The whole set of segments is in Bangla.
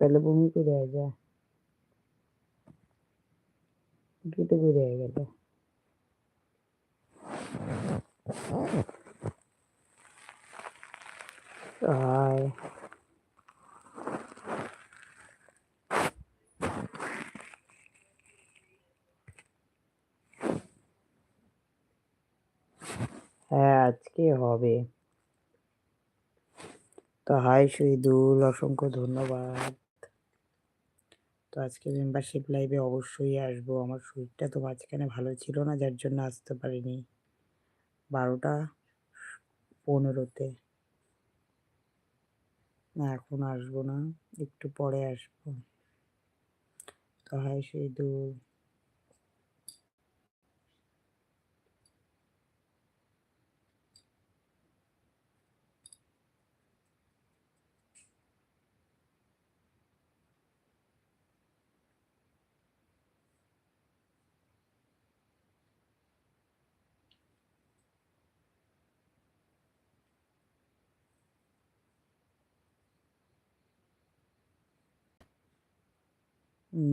তাহলে বমি করে আয় যা কেটে করে আয় গেল আয় হ্যাঁ আজকে হবে। তো হাই শহীদুল, অসংখ্য ধন্যবাদ। তো আজকে মেম্বারশিপ লাইভে অবশ্যই আসব। আমার শরীরটা তো মাঝখানে ভালো ছিল না, যার জন্য আসতে পারিনি। বারোটা পনেরোতে। না, এখন আসব না, একটু পরে আসব। তো হাই শহীদুল।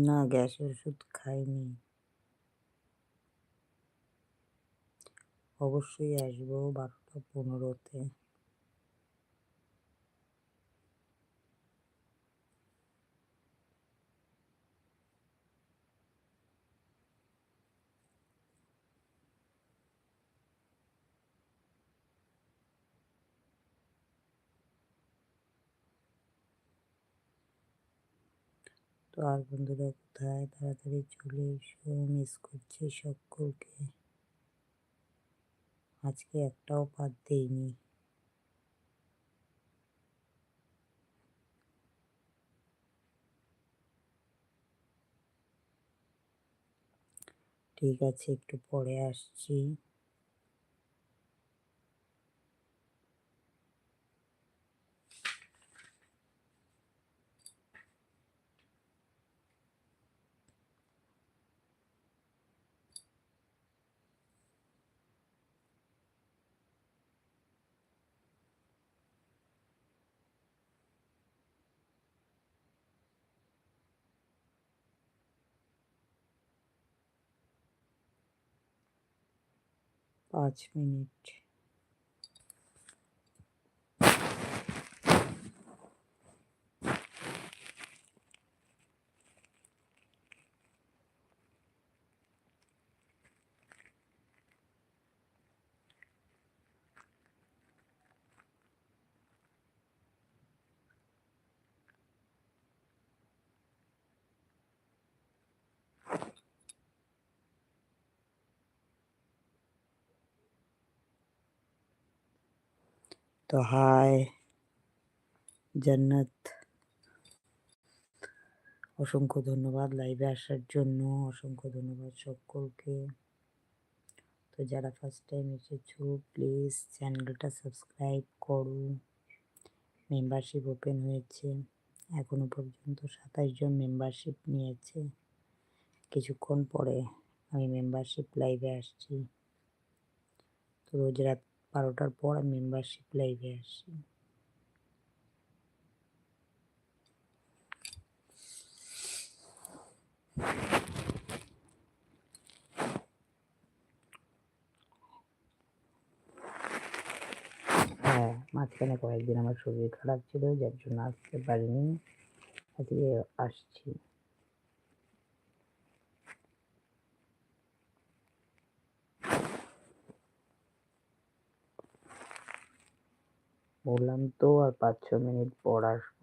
না গ্যাসের ওষুধ খাইনি। অবশ্যই আসব বারোটা পনেরোতে। তো আর বন্ধুরা কোথায়? তাড়াতাড়ি চলে এসো মিস করছি সকলকে। আজকে একটাও বাদ দেইনি। ঠিক আছে, একটু পরে আসছি। পাঁচ মিনিট তো হাই জান্নাত অসংখ্য ধন্যবাদ লাইভে আসার জন্য অসংখ্য ধন্যবাদ সকলকে। তো যারা ফার্স্ট টাইম এসেছ প্লিজ চ্যানেলটা সাবস্ক্রাইব করো। মেম্বারশিপ ওপেন হয়েছে। এখনও পর্যন্ত সাতাশ জন মেম্বারশিপ নিয়েছে। কিছুক্ষণ পরে আমি মেম্বারশিপ লাইভে আসছি। তো রোজ রাত বারোটার পর মেম্বারশিপ লাইভে আসি। হ্যাঁ মাঝখানে কয়েকদিন আমার শরীর খারাপ ছিল, যার জন্য আসতে পারিনি। আজকে আসছি। বললাম তো আর পাঁচ, ছ মিনিট পর আসব।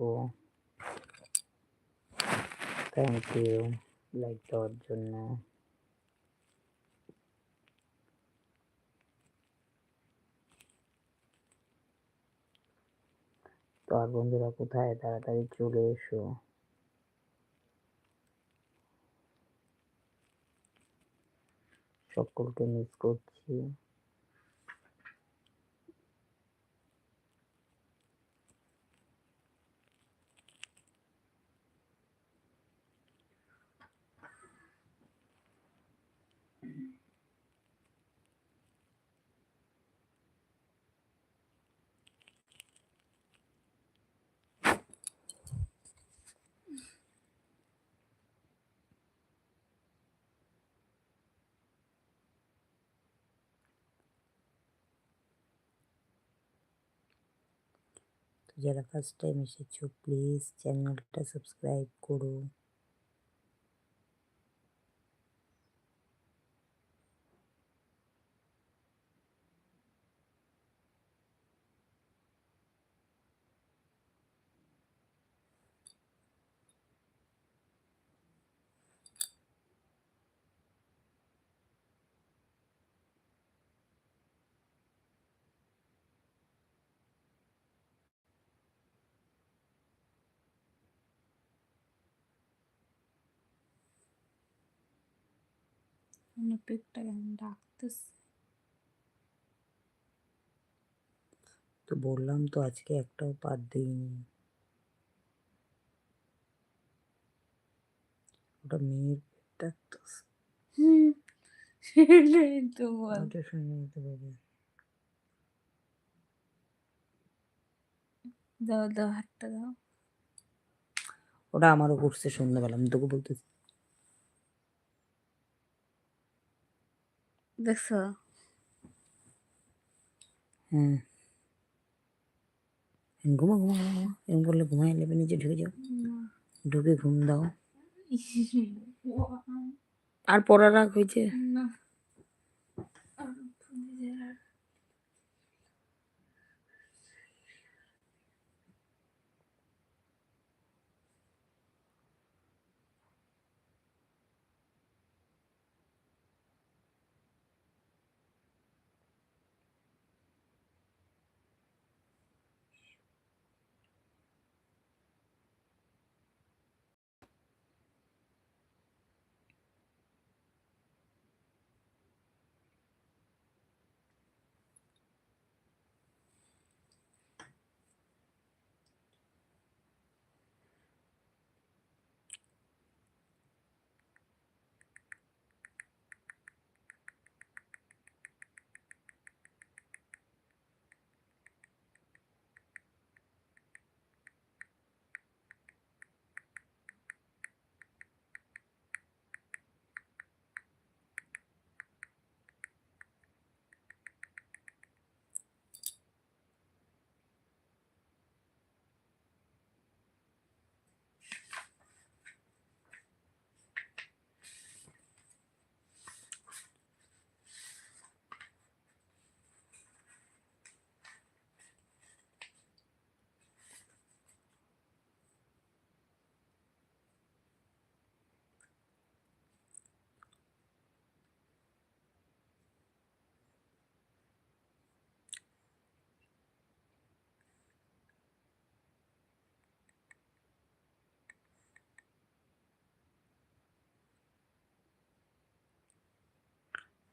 থ্যাংক ইউ লাইক দেওয়ার জন্য। তো আর বন্ধুরা, কোথায়? তাড়াতাড়ি চলে এসো। সকলকে মিস করছি। যারা ফার্স্ট টাইম এসেছ প্লিজ চ্যানেলটা সাবস্ক্রাইব করো। পেটটা কেমন ডাকতেছে তো বললাম তো আজকে একটাও পাত দিইনি ওটা মেয়ের পেট ডাকতেছে হুম সেটাই তো বল ওটা শুনে নিতে পারি দাও দাও হাতটা দাও ওটা আমারও করছে সন্ধ্যাবেলা আমি তোকে বলতেছি দেখছ? হুম। ঘুমা ঘুমা ঘুমা এরকম করলে ঘুমাই নেবে নিচে ঢুকে যাও। ঢুকে ঘুম দাও। আর পড়া রাখ হয়েছে? না আর ভুলে যাওয়ার।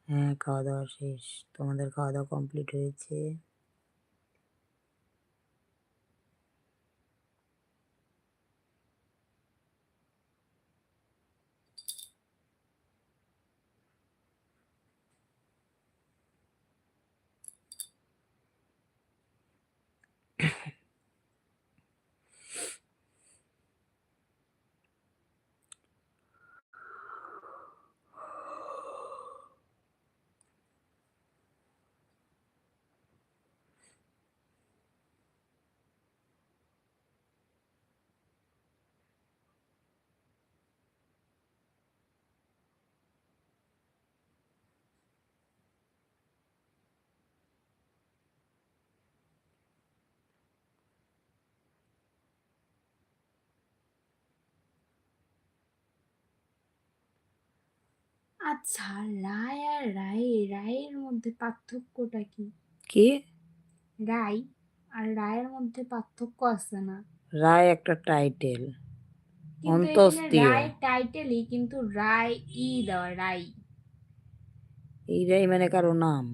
হ্যাঁ খাওয়া দাওয়া শেষ। তোমাদের খাওয়া দাওয়া কমপ্লিট হয়েছে? আচ্ছা রায় আর রায় রায়ের মধ্যে পার্থক্যটা কি? কি? রায় আর রায়ের মধ্যে পার্থক্য আছে না। রায় একটা টাইটেল অন্তস্তীয়। রায় টাইটেলই কিন্তু রায় ই দেওয়া রায়। এই রায় মানে কারও নাম।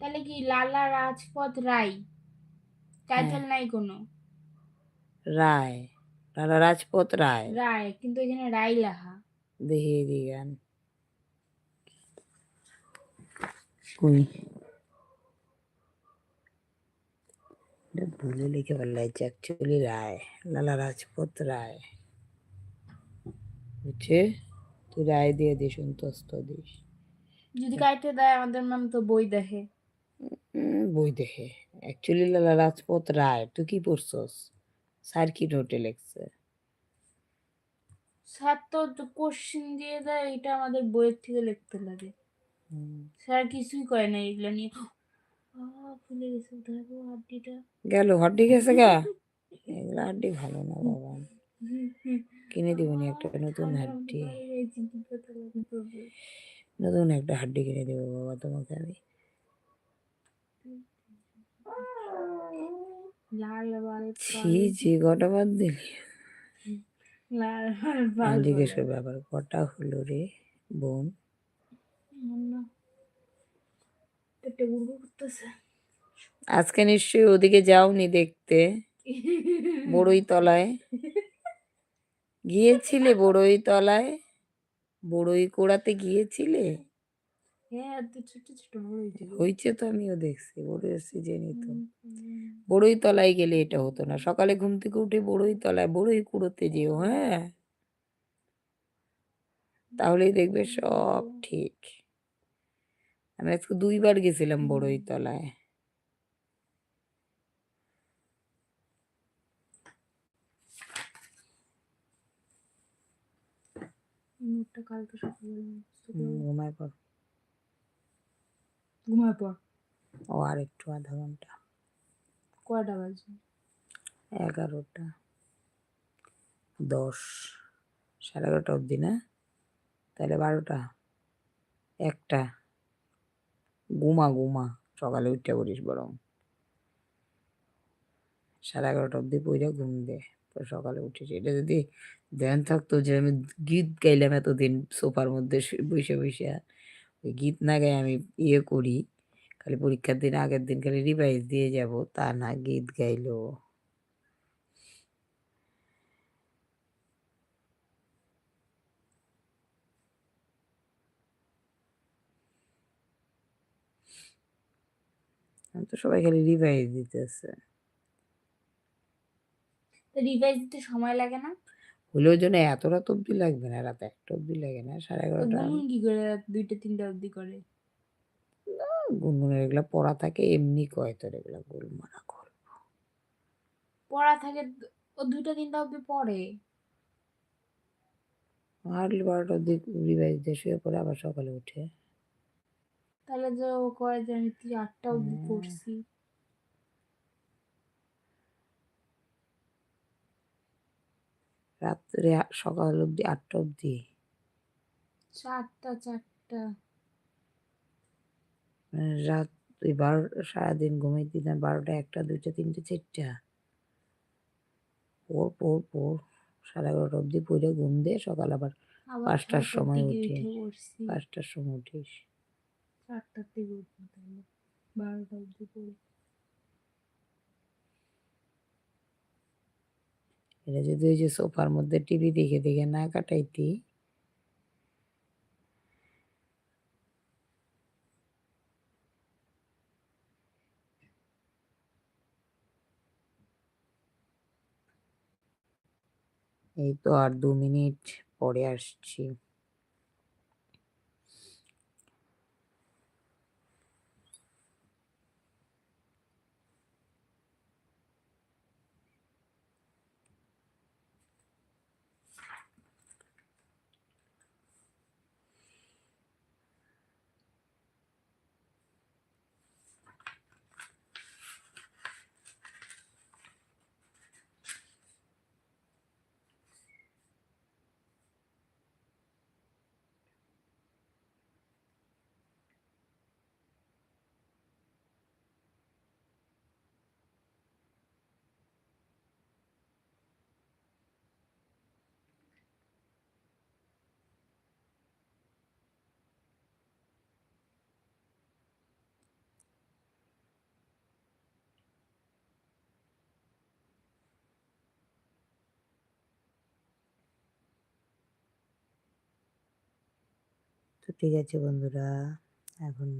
তাহলে কি লালা রাজপথ রায়? টাইটেল নাই কোনো? রায় লালা রাজপথ রায়। রায় কিন্তু এখানে রায় লেখা। দেখিয়ে দিগান কই এটা ভুলে লিখে ফেলাইছে অ্যাকচুয়ালি রায় লালা রাজপথ রায় বুঝছে তুই রায় দিয়ে দিস অন্তস্ত দিস যদি কাইটে দেয় আমাদের ম্যাম তো বই দেখে উম, বই দেখে অ্যাকচুয়ালি লালা রাজপথ রায় তুই কি পড়ছস স্যার কি নোটে লেখছে স্যার তো কোশ্চিন দিয়ে দেয় এটা আমাদের বইয়ের থেকে লিখতে লাগে। স্যার কিছুই করে না এগুলো নিয়ে। ফুলে গেছে দেখো হাড্ডিটা। গেল হাড্ডি গেছে গা? এগুলো হাড্ডি ভালো না বাবা। কিনে দিবনি একটা নতুন হাড্ডি। নতুন একটা হাড্ডি কিনে দেবো বাবা তোমাকে আমি। ছি ছি কটা বাদ দিলি? আমি জিজ্ঞেস করবে আবার কটা হলো রে বোন? আজকে নিশ্চয়ই ওদিকে যাওনি দেখতে বড়ই তলায়। গিয়েছিলে বড়ই তলায়? বড়ই কোড়াতে গিয়েছিলে? হ্যাঁ ছোট ছোট বড় হয়েছে হয়েছে তো আমিও দেখছি বড়ই সিজনই তো। বড়ই তলায় গেলে এটা হতো না। সকালে ঘুম থেকে উঠে বড়ই তলায় বড়ই কুড়োতে যেও হ্যাঁ? তাহলেই দেখবে সব ঠিক। আমি আজকে দুইবার গেছিলাম বড়ই তলায়। কালকে পর ঘুমায় পর ও আর একটু আধা ঘণ্টা। কয়টা বাজে? এগারোটা। দশ। সাড়ে এগারোটা অবধি, না? তাহলে বারোটা? একটা। ঘুমা ঘুমা সকালে উঠতে পড়িস বরং। সাড়ে এগারোটা অবধি পইরা ঘুম দে। সকালে উঠিস। এটা যদি ধ্যান থাকতো যে আমি গীত গাইলাম এতদিন সোফার মধ্যে বসে বসে ওই গীত না গাই আমি ইয়ে করি খালি পরীক্ষার দিন আগের দিন খালি রিভাইজ দিয়ে যাব তা না গীত গাইলো। তো সবাই খালি রিভাইজ দিতেছে। রিভাইজ দিতে সময় লাগে না? হলেও জন্য এত রাত অব্দি লাগবে না রাত একটা অব্দি লাগে না সাড়ে এগারোটা। কি করে রাত দুইটা তিনটা অব্দি করে? গুনগুনের এগুলা পড়া থাকে এমনি কয় তোর এগুলা গোল মারা কর পড়া থাকে ও দুইটা তিনটা অবধি পড়ে। হার্ডলি বারোটা অব্দি রিভাইজ দিয়ে শুয়ে পড়ে আবার সকালে উঠে। তাহলে যে ও কয় যে আমি তুই আটটা হ্যাঁ। পড়ছি। রাত্রে সকাল অব্দি আটটা অব্দি চারটা চারটা। রাত তুই বারো সারাদিন ঘুমাইতি না বারোটা একটা দুইটা তিনটে চারটা। পড় পড় পড় সাড়ে এগারোটা অব্দি পড়ে ঘুম দিয়ে সকাল আবার পাঁচটার সময় উঠে। পাঁচটার সময় উঠিস। চারটার উঠবো তাহলে বারোটা অবধি পড়ি এটা যদি ওই যে সোফার মধ্যে টিভি দেখে দেখে না কাটাইতি এই তো আর দু মিনিট পরে আসছি। তো ঠিক আছে বন্ধুরা এখন